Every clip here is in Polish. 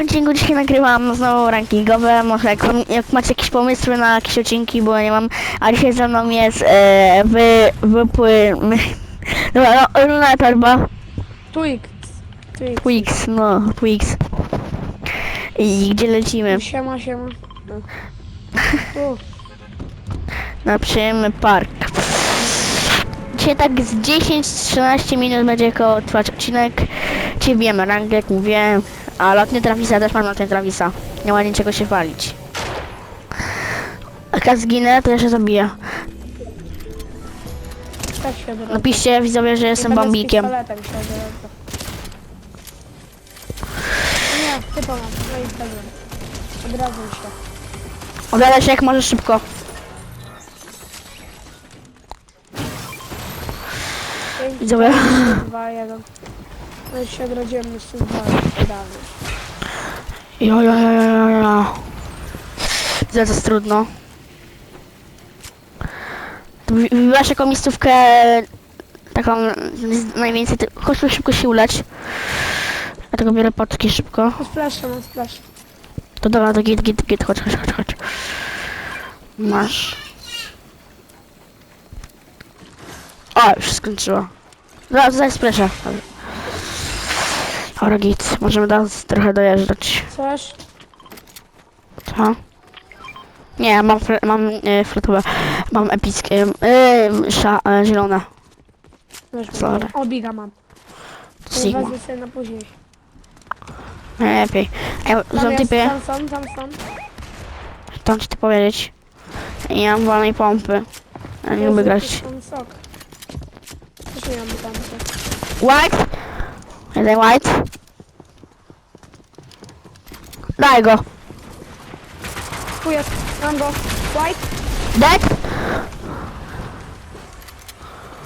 odcinku dzisiaj nagrywam znowu rankingowe, może jak, jak macie jakieś pomysły na jakieś odcinki, bo nie mam, a dzisiaj ze mną jest e, wy, wypły... Dobra, no, Luna Torba, Twix. Twix. Twix, no, Twix. I gdzie lecimy? Siema, siema. No. Tu. Na przyjemny park. Dzisiaj tak z 10-13 minut będzie koło trwać odcinek. Dzisiaj wiemy rangę, jak mówiłem. A lotny Travisa też mam lotny Travisa. Nie ma niczego się walić. Jak ja zginę, to ja się zabiję. Tak się. Napiszcie widzowie, że jestem z bambikiem. pistoletem się. Nie, typa mam. No i. Odradzam się. Się jak możesz szybko. Pięć, Widzowie. cztery, Dwa, jeden. No i się na stół dwa. Idealnie. Jo, jo, jo, jo, jo, jo. Widzę, to jest trudno. To wy- Wybierasz jaką miejscówkę taką z- najwięcej, chodź szybko się uleć. Ja tego biorę potki szybko. Mam splash, mam splash. To dobra, to git, git, git, chodź, chodź, chodź, chodź. Masz. O, już skończyło. Zaraz, zaraz proszę. Dobra, git, możemy teraz trochę dojeżdżać. Coś? Co? Nie, mam, fre- mam e, flotowe, mam epickie, e, sza, e, zielone, Weź Sorry. O, biga mam. Sigma, Wezmę sobie na później. najlepiej. Ej, Tam są jest, typy, tam są, tam są. tam ci to powiedzieć. Ja mam wolnej pompy, ja nie lubię grać. Tam sok. Też nie mam tam White? Jeden white. Daj go. Jest, mam go. White, Dead?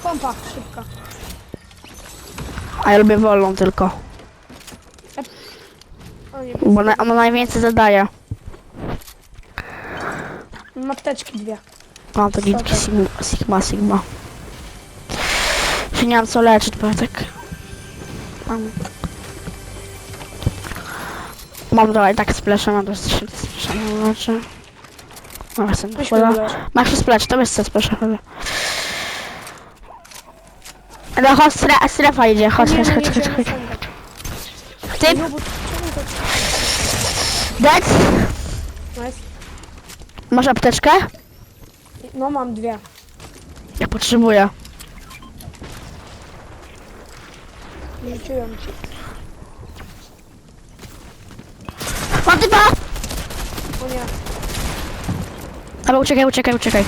pompa, szybka. A ja lubię wolną tylko, O nie, bo na, ona najwięcej zadaje. mam apteczki dwie. Mam to gitki sigma, sigma, sigma. Się nie mam co leczyć, bo ja tak... Mam... Mam dalej tak splash, mam też się splash, nie leczy. No Weź chłoda. mnie ulecz. Masz się splash, to jest co splash, chodź. No chodź, stre, strefa idzie, chodź, chodź, no chodź, chodź, chodź. Typ, No dead? Nice. Masz apteczkę? No mam dwie. Ja potrzebuję. Rzuciłem. Mam typa! O nie. Ale uciekaj, uciekaj, uciekaj.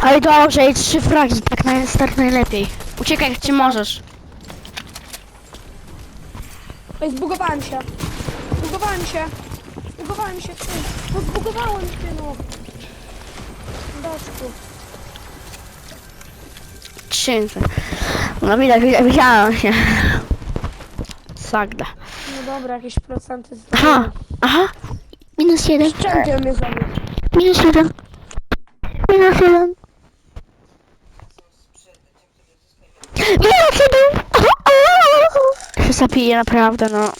Ale dobrze, i trzy fragi, tak na start najlepiej. Uciekaj, ci możesz. Ej, zbugowałem się. Zbugowałem się. Zbugowałem się. Ej, No zbugowałem się, no. Trzy. No widać, widać, widziałem się. Sagda. No dobra, jakieś procenty. z- Aha, aha. Minus jeden. Champion mnie zabił. Minus jeden. Minus jeden. Minus jeden. Się zapiję naprawdę, no.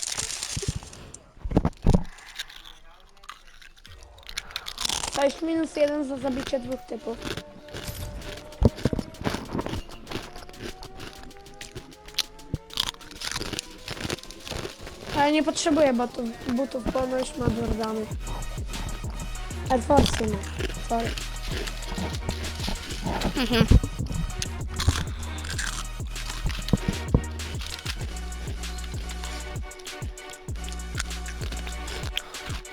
To jest minus jeden za zabicie dwóch typów. Ale nie potrzebuję butów, butów już ma Jordany. Air Force ma. Sorry.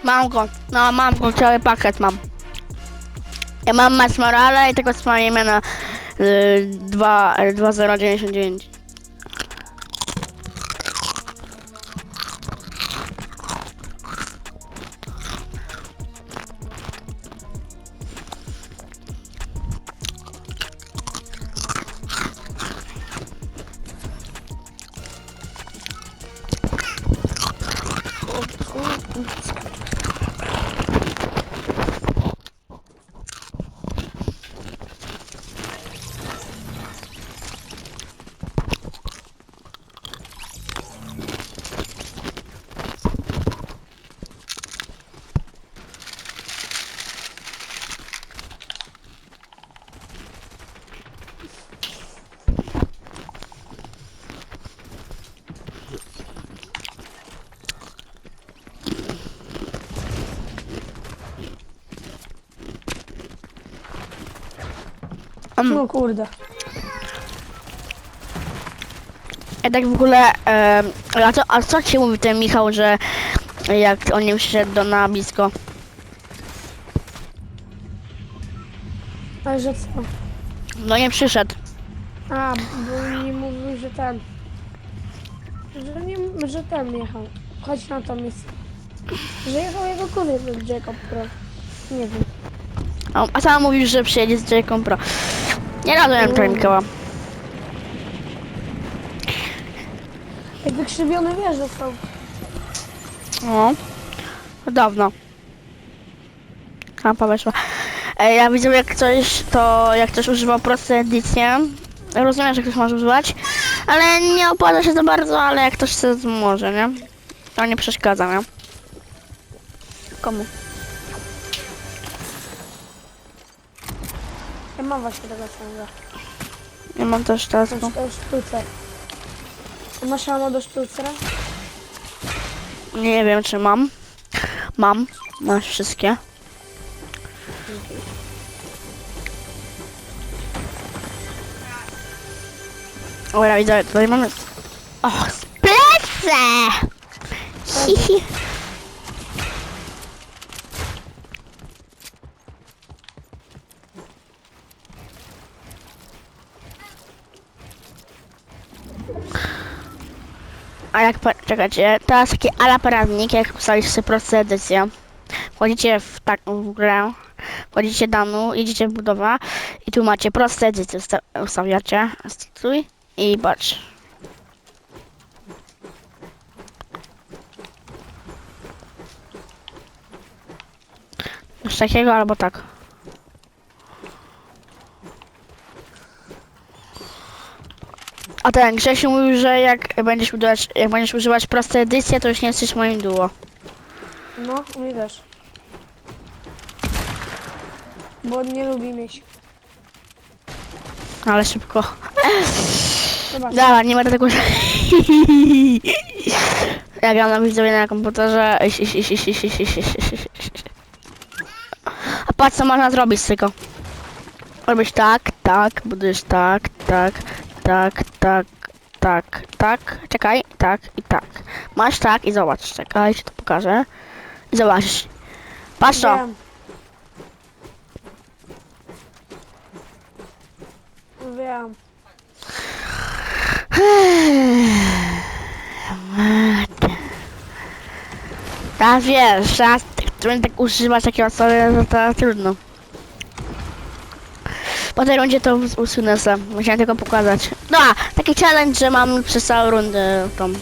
Mam go. No, mam go, cały pakiet mam. Ja mam Masmorala i tego spalimy na y, 2, 2099. Oh, oh, oh. Mm. No kurde. Ja tak w ogóle, em, a, co, a co ci mówi ten Michał, że jak on nie przyszedł do na blisko? Ale że co? No nie przyszedł. A, bo mi mówił, że ten... Że nie, że ten jechał. Chodź na to miejsce. Że jechał jego z Jacob Pro. Nie wiem. A, a sam mówił, że przyjedzie z Jacką Pro. Nie tego Michała. Jak wykrzywiony wiesz, dostał. No. Dawno. Kampa weszła. E, ja widzę jak coś, to jak ktoś używa proste edycje. Rozumiem, że ktoś może używać, ale nie opłaca się za bardzo, ale jak ktoś chce, to może, nie? To nie przeszkadza, nie? Komu? Mam właśnie tego samego. Ja mam też teraz. To to sztucer. Masz rano do sztucera? Nie wiem, czy mam. Mam. Masz wszystkie. Dobra, widzę, tutaj mamy... O, splecę! Hihi. A jak, pa- czekajcie, teraz taki ala poradnik, jak ustalić sobie proste edycję. Wchodzicie w taką grę, wchodzicie danu, idziecie w budowa i tu macie proste edycje, usta ustawiacie, stój i patrz. Coś takiego albo tak. A ten Grzesiu mówił, że jak będziesz używać, jak będziesz używać proste edycje, to już nie jesteś moim duo. No, mi też. Bo nie lubi mieć. Ale szybko. Zobacz. Dobra, nie będę tego... Ja gram na widzowie na komputerze. A patrz co można zrobić tylko. Robisz tak, tak, budujesz tak, tak, tak, tak, tak, tak, czekaj, tak i tak. Masz tak i zobacz, czekaj, ci to pokażę. I zobaczysz. Patrz to. Wiem. Wiem. Teraz wiesz, teraz którym tak używać takiego sobie, to, to trudno. Po tej rundzie to us- usunę sam. Musiałem tylko pokazać. No, a, taki challenge, że mam przez całą rundę tą.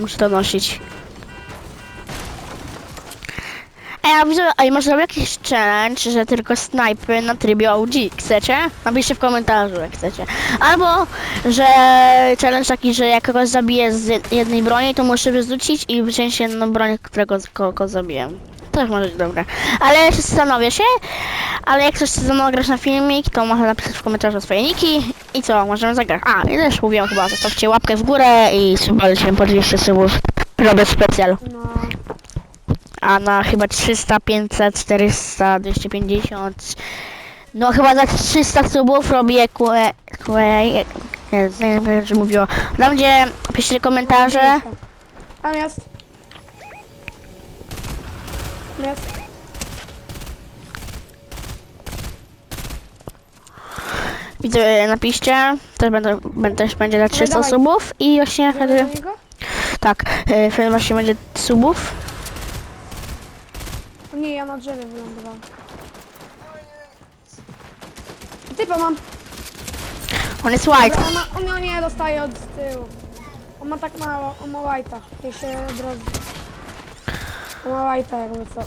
Muszę to nosić. Ej, a widzę, może zrobię jakiś challenge, że tylko snajpy na trybie OG. Chcecie? Napiszcie w komentarzu, jak chcecie. Albo, że challenge taki, że jak kogoś zabiję z jednej broni, to muszę wyrzucić i wziąć jedną broń, którego kogo zabiję. Też może być dobre. Ale jeszcze zastanowię się. Ale jak ktoś chce ze na filmik, to można napisać w komentarzu swoje niki. I co, możemy zagrać. A, i też mówiłem chyba, zostawcie łapkę w górę i się po 200 subów. Robię specjal. No. A na chyba 300, 500, 400, 250. No chyba za 300 subów robię kłe... kłe... Nie wiem, że mówiło. Tam gdzie piszcie komentarze. Tam jest. Widzę, napiszcie. Też, będę, też będzie za 300 dawaj. subów. I właśnie Idziemy wtedy... do niego? Tak, e, wtedy właśnie będzie subów. O Nie, ja na drzewie wylądowałam. Typa mam. On jest white. Ale ona, ona nie dostaje od tyłu. On ma tak mało, on ma white'a. Jak się drodzy. On ma white'a jakby co.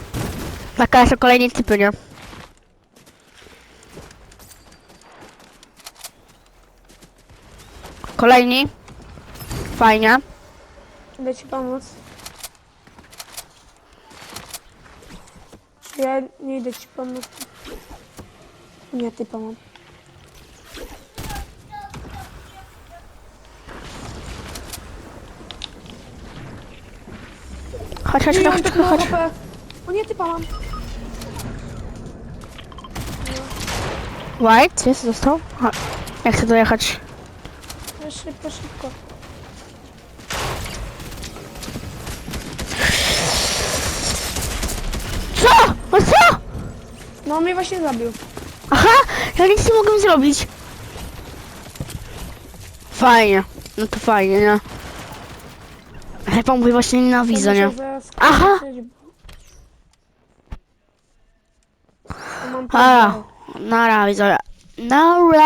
Taka są kolejni typy, nie? Kolejni. Fajnie. Idę ci pomóc. Ja nie idę ci pomóc. Nie, ty pomóc. Chodź, chodź, chodź, tak chodź, chodź. O nie, typa mam. White jest, został? Aha. Ja chcę dojechać. No szybko, szybko. Co? O co? No, on mnie właśnie zabił. Aha, ja nic nie mogę zrobić. Fajnie. No to fajnie, nie? Ale mówi właśnie nienawidzę, nie? Aha. A, nara, widzowie. Nara.